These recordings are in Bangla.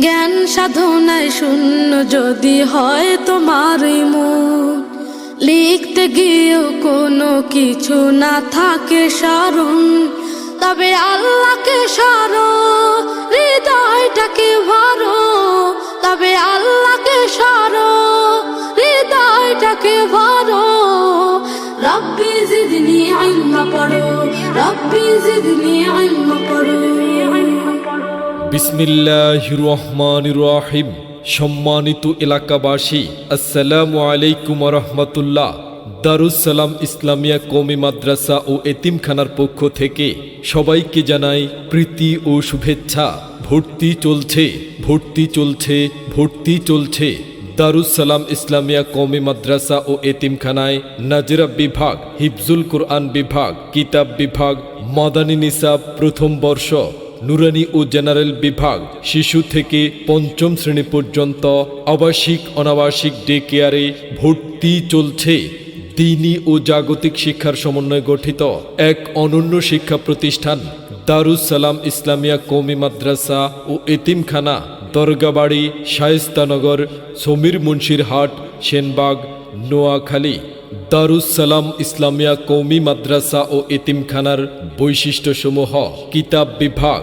জ্ঞান সাধনায় শূন্য যদি হয় তোমার লিখতে গিয়েও কোনো কিছু না থাকে স্মরণ। তবে আল্লাহকে সারো হৃদয়টাকে ভরো। তবে আল্লাহকে সারো হৃদয়টাকে ভরো। রব্বি জিদনি পড়ো, রব্বি জিদনি পড়ো। বিসমিল্লাহ রহমান রাহিম সম্মানিত এলাকাবাসী, আসসালামু আলাইকুম রহমতুল্লাহ দারুসালাম ইসলামিয়া কৌমি মাদ্রাসা ও এতিমখানার পক্ষ থেকে সবাইকে জানাই প্রীতি ও শুভেচ্ছা। ভর্তি চলছে ভর্তি চলছে ভর্তি চলছে। দারুসালাম ইসলামিয়া কৌমি মাদ্রাসা ও এতিমখানায় নাজরা বিভাগ হিফজুল কোরআন বিভাগ, কিতাব বিভাগ, মাদানী নিসাব প্রথম বর্ষ। নুরানি ও জেনারেল বিভাগ শিশু থেকে পঞ্চম শ্রেণি পর্যন্ত আবাসিক অনাবাসিক ডে কেয়ারে ভর্তি চলছে। দিনী ও জাগতিক শিক্ষার সমন্বয়ে গঠিত এক অনন্য শিক্ষা প্রতিষ্ঠান, দারুস সালাম ইসলামিয়া কৌমি মাদ্রাসা ও এতিমখানা, দরগাবাড়ি, শায়েস্তানগর, সমীর মুন্সির হাট সেনবাগ, নোয়াখালী। দারুস সালাম ইসলামিয়া কৌমি মাদ্রাসা ও এতিমখানার বৈশিষ্ট্যসমূহ, কিতাব বিভাগ,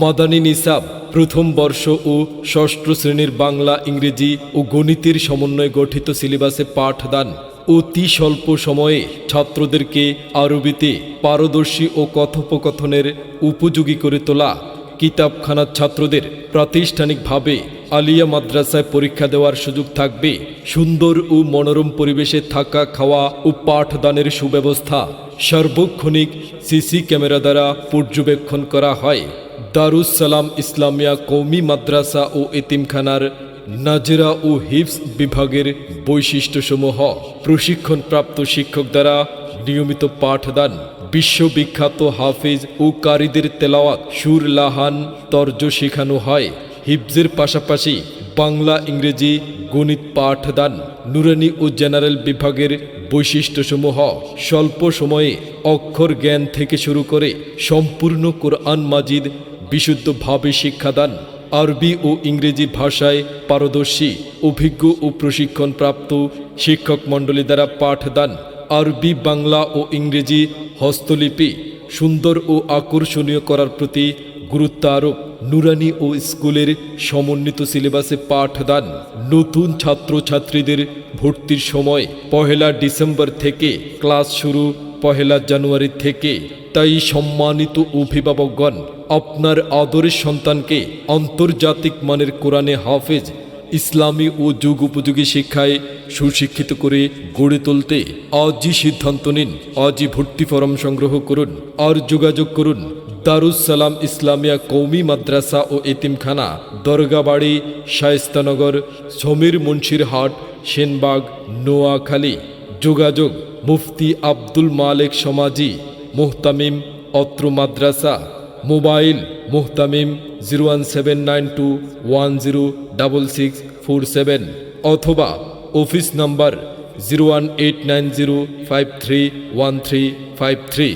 মাদানী নিসাব, প্রথম বর্ষ ও ষষ্ঠ শ্রেণির বাংলা, ইংরেজি ও গণিতের সমন্বয়ে গঠিত সিলেবাসে পাঠদান অতি স্বল্প সময়ে ছাত্রদেরকে আরবিতে পারদর্শী ও কথোপকথনের উপযোগী করে তোলা কিতাবখানার ছাত্রদের প্রাতিষ্ঠানিকভাবে আলিয়া মাদ্রাসায় পরীক্ষা দেওয়ার সুযোগ থাকবে। সুন্দর ও মনোরম পরিবেশে থাকা খাওয়া ও পাঠদানের সুব্যবস্থা সার্বক্ষণিক সিসি ক্যামেরা দ্বারা পর্যবেক্ষণ করা হয়। দারুস সালাম ইসলামিয়া কৌমি মাদ্রাসা ও এতিমখানার নাজেরা ও হিফস বিভাগের বৈশিষ্ট্যসমূহ প্রশিক্ষণপ্রাপ্ত শিক্ষক দ্বারা নিয়মিত পাঠদান, বিশ্ববিখ্যাত হাফিজ ও কারীদের তেলাওয়াত সুর লাহান তর্জ শেখানো হয়। হিফজের পাশাপাশি বাংলা ইংরেজি গণিত পাঠদান নুরানি ও জেনারেল বিভাগের বৈশিষ্ট্যসমূহ স্বল্প সময়ে অক্ষর জ্ঞান থেকে শুরু করে সম্পূর্ণ কোরআন মাজিদ বিশুদ্ধভাবে শিক্ষাদান, আরবি ও ইংরেজি ভাষায় পারদর্শী, অভিজ্ঞ ও প্রশিক্ষণপ্রাপ্ত শিক্ষক মণ্ডলী দ্বারা পাঠদান, আরবি, বাংলা ও ইংরেজি হস্তলিপি সুন্দর ও আকর্ষণীয় করার প্রতি গুরুত্ব আরোপ। নুরানি ও স্কুলের সমন্বিত সিলেবাসে পাঠদান নতুন ছাত্রছাত্রীদের ভর্তির সময় পহেলা ডিসেম্বর থেকে ক্লাস শুরু পহেলা জানুয়ারি থেকে। তাই সম্মানিত অভিভাবকগণ, আপনার আদরের সন্তানকে আন্তর্জাতিক মানের কোরআনে হাফেজ, ইসলামী ও যুগ উপযোগী শিক্ষায় সুশিক্ষিত করে গড়ে তুলতে আজই সিদ্ধান্ত নিন। আজই ভর্তি ফরম সংগ্রহ করুন আর যোগাযোগ করুন দারুস সালাম ইসলামিয়া কৌমি মাদ্রাসা ও এতিমখানা, দরগাবাড়ি, শায়েস্তানগর, সমীর মুন্সির হাট, সেনবাগ, নোয়াখালী। যোগাযোগ, মুফতি আব্দুল মালেক সমাজি, মোহতামিম অত্র মাদ্রাসা। Mobile, মোহতামিম zero one seven nine two one zero double six four seven. অথবা office number zero one eight nine zero five three one three five three.